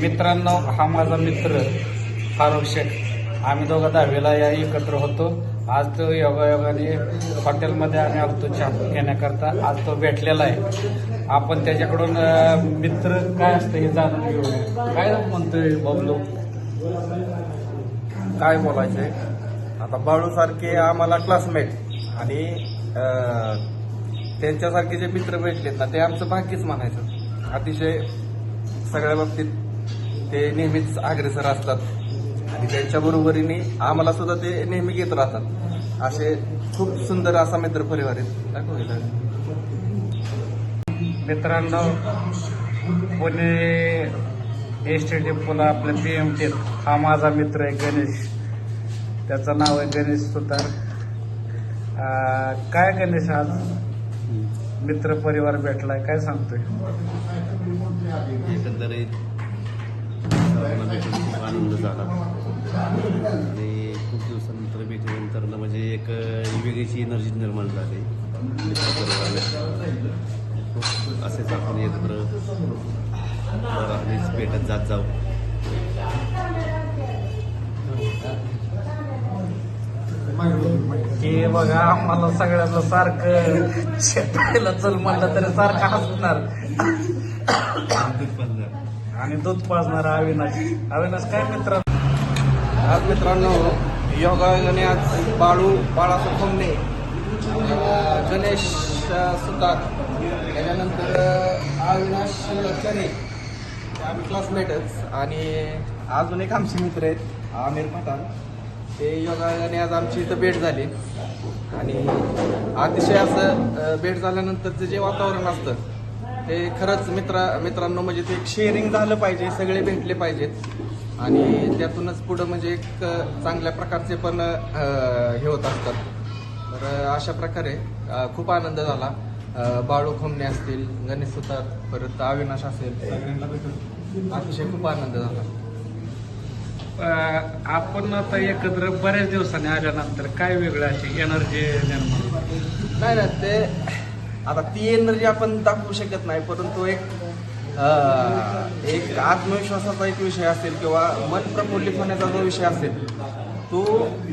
मित्रांनो हा माझा मित्र फारुख शेख आम्ही दोघं दहावीला या एकत्र होतो. आज तो योगायोगाने हॉटेलमध्ये आम्ही आलतो चहा घेण्याकरता. आज तो भेटलेला आहे. आपण त्याच्याकडून मित्र काय असतं हे जाणून घेऊया. काय म्हणतोय बबलू? काय बोलायचंय? आता बाळूसारखे आम्हाला क्लासमेट आणि त्यांच्यासारखे जे मित्र भेटलेत ना ते आमचं भाग्यच म्हणायचं. अतिशय सगळ्या बाबतीत ते नेहमीच अग्रेसर असतात. आणि त्यांच्या बरोबरीने आम्हाला सुद्धा ते नेहमी घेत राहतात. असे खूप सुंदर असा मित्र परिवार आहेत मित्रांनो पुणे एस पुन्हा डेपोला आपल्या पी एम टी हा माझा मित्र आहे गणेश. त्याचं नाव आहे गणेश सुतार. काय गणेश आज? मित्र परिवार भेटलाय काय सांगतोय? एकंदरीत भेटून खूप आनंद झाला. आणि खूप दिवसानंतर भेटल्यानंतर म्हणजे एक वेगळीची एनर्जी निर्माण झाली. असेच आपण एकत्र नेहमीच भेटत जात जाऊ. की बघा आम्हाला सगळ्यांना सारखं शेतायला चल म्हणलं तरी सारखं हसणार. आणि दूध पाजणार अविनाश. अविनाश काय मित्र आज मित्रांनो योगायोगाने आज बाळू बाळासाहेब खोमणे गणेश सुतार. त्याच्यानंतर अविनाश चरे आम्ही क्लासमेटच आणि अजून एक आमचे मित्र आहेत आमिर पठाण. ते योगायोगाने आज आमची इथं भेट झाली. आणि अतिशय असं भेट झाल्यानंतरचं जे वातावरण असतं ते खरंच मित्रा मित्रांनो म्हणजे ते एक शेअरिंग झालं पाहिजे सगळे भेटले पाहिजेत. आणि त्यातूनच पुढं म्हणजे एक चांगल्या प्रकारचे पण हे होत असतात. तर अशा प्रकारे खूप आनंद झाला. बाळू खोमणे असतील गणेश सुतार परत अविनाश असेल अतिशय खूप आनंद झाला. आपण आता एकत्र बऱ्याच दिवसांनी आल्यानंतर काय वेगळं अशी एनर्जी निर्माण नाही ना ते आता ती एनर्जी आपण दाखवू शकत नाही परंतु एक एक आत्मविश्वासाचा एक विषय असेल किंवा मन प्रफुल्लित होण्याचा जो विषय असेल तो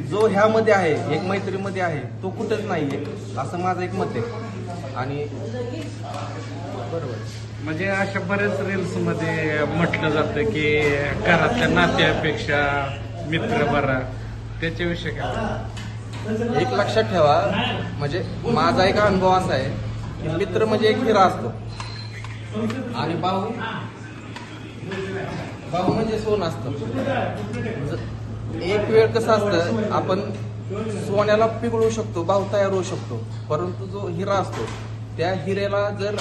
जो ह्यामध्ये आहे एक मैत्रीमध्ये आहे तो कुठंच नाहीये असं माझं एक मत आहे. आणि बरोबर. म्हणजे अशा बरेच रील्समध्ये म्हटलं जातं की घरातल्या नात्यापेक्षा मित्र बरा त्याच्याविषयी काय? एक लक्षात ठेवा म्हणजे माझा एक अनुभव असा आहे मित्र म्हणजे एक हिरा असतो. आणि भाऊ? भाऊ म्हणजे सोन असतं. म्हणजे एक वेळ कसं असतं आपण सोन्याला पिघळू शकतो भाऊ तयार होऊ शकतो. परंतु जो हिरा असतो त्या हिऱ्याला जर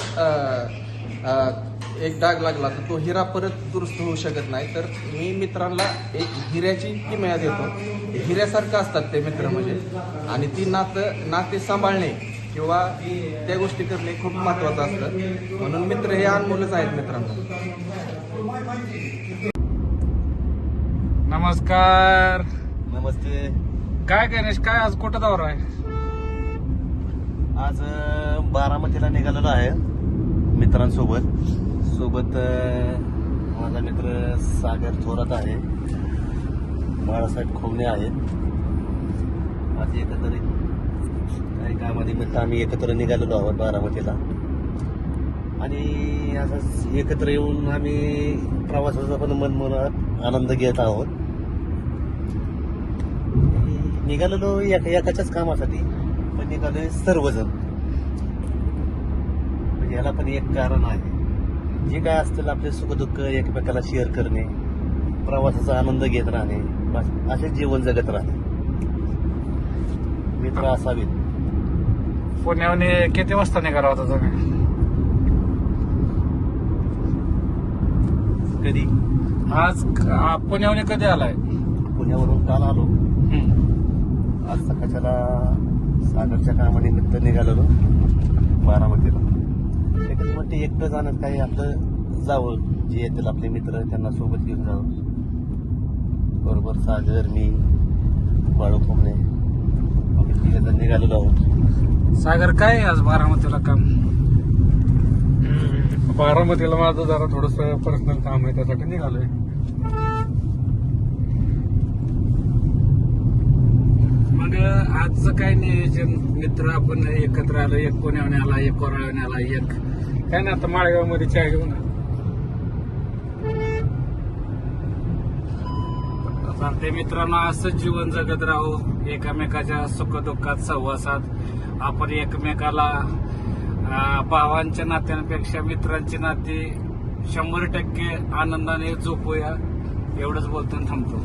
एक डाग लागला तर तो हिरा परत दुरुस्त होऊ शकत नाही. तर मी मित्रांना एक हिऱ्याची किमया देतो. हिऱ्यासारखं असतात ते मित्र म्हणजे. आणि ती नातं नाते सांभाळणे किंवा त्या गोष्टी करणे खूप महत्वाचं असतं. म्हणून मित्र हे अनमोलच आहेत मित्रांनो. नमस्कार. नमस्ते. काय गणेश काय आज कुठं दौरा आहे? आज बारामतीला निघालेलो आहे मित्रांसोबत. सोबत माझा मित्र सागर थोरात आहे. बाळासाहेब खोमणे आहेत. आज एकंदरीत निमित्त आम्ही एकत्र निघालेलो आहोत बारामतीला. आणि असंच एकत्र येऊन आम्ही प्रवासाचा पण मनमनात आनंद घेत आहोत. निघालेलो एका एकाच्याच कामासाठी पण निघालोय सर्वजण. म्हणजे याला पण एक कारण आहे. जे काय असतील आपले सुखदुःख एकमेकाला शेअर करणे प्रवासाचा आनंद घेत राहणे असे जीवन जगत राहणे. मित्र असावेत. पुण्याहून किती वाजता निघाला होता तुम्ही? कधी? आज क- पुण्याहून कधी आलाय? पुण्यावरून काल आलो. हम्म. आज सकाळच्याला सागरच्या कामानिमित्त निघालेलो. बारामतीला. एकच म्हणते एकटं जाण्यात काही आपलं जावं. जे येतील आपले मित्र त्यांना सोबत घेऊन जावं. बरोबर सागर मी बाळू कोंबणे आम्ही तिघजण निघालेलो आहोत सागर काय आहे आज बारामतीला काम? बारामतीला माझं जरा थोडस पर्सनल काम आहे त्यासाठी निघालोय. मग आजचं काय नियोजन? मित्र आपण एकत्र आलो एक पुण्याहून आला एक कोराळून आला एक. काय ना आता माळेगावमध्ये चहा घेऊन चालते मित्रांनो असंच जीवन जगत राहू एकमेकाच्या सुखदुःखात सहवासात. आपण एकमेकाला भावांच्या नात्यांपेक्षा मित्रांची नाती शंभर टक्के आनंदाने झोपूया एवढंच बोलतो आणि थांबतो.